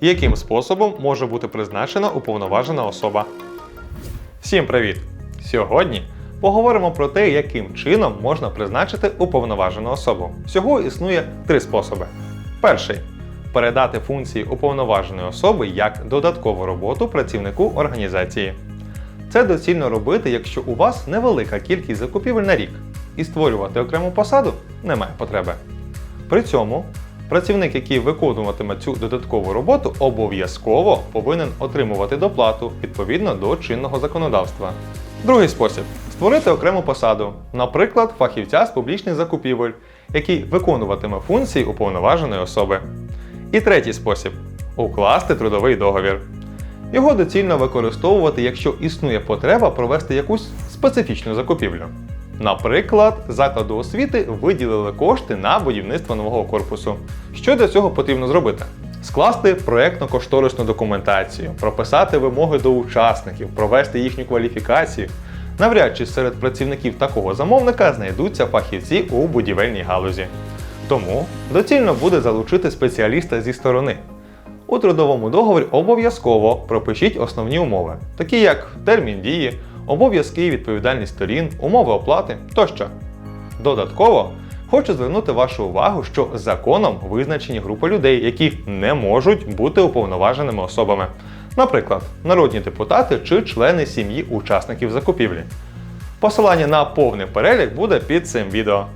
яким способом може бути призначена уповноважена особа. Всім привіт! Сьогодні поговоримо про те, яким чином можна призначити уповноважену особу. Всього існує три способи. Перший передати функції уповноваженої особи як додаткову роботу працівнику організації. Це доцільно робити, якщо у вас невелика кількість закупівель на рік, і створювати окрему посаду немає потреби. При цьому працівник, який виконуватиме цю додаткову роботу, обов'язково повинен отримувати доплату відповідно до чинного законодавства. Другий спосіб створити окрему посаду, наприклад, фахівця з публічних закупівель, який виконуватиме функції уповноваженої особи. І третій спосіб укласти трудовий договір. Його доцільно використовувати, якщо існує потреба провести якусь специфічну закупівлю. Наприклад, закладу освіти виділили кошти на будівництво нового корпусу. Що для цього потрібно зробити? Скласти проєктно-кошторисну документацію, прописати вимоги до учасників, провести їхню кваліфікацію. Навряд чи серед працівників такого замовника знайдуться фахівці у будівельній галузі. Тому доцільно буде залучити спеціаліста зі сторони. У трудовому договорі обов'язково пропишіть основні умови, такі як термін дії, обов'язки і відповідальність сторін, умови оплати тощо. Додатково хочу звернути вашу увагу, що законом визначені групи людей, які не можуть бути уповноваженими особами, наприклад, народні депутати чи члени сім'ї учасників закупівлі. Посилання на повний перелік буде під цим відео.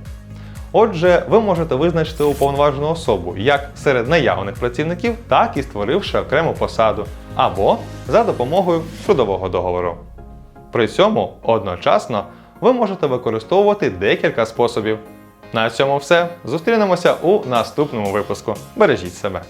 Отже, ви можете визначити уповноважену особу як серед наявних працівників, так і створивши окрему посаду, або за допомогою трудового договору. При цьому одночасно ви можете використовувати декілька способів. На цьому все. Зустрінемося у наступному випуску. Бережіть себе!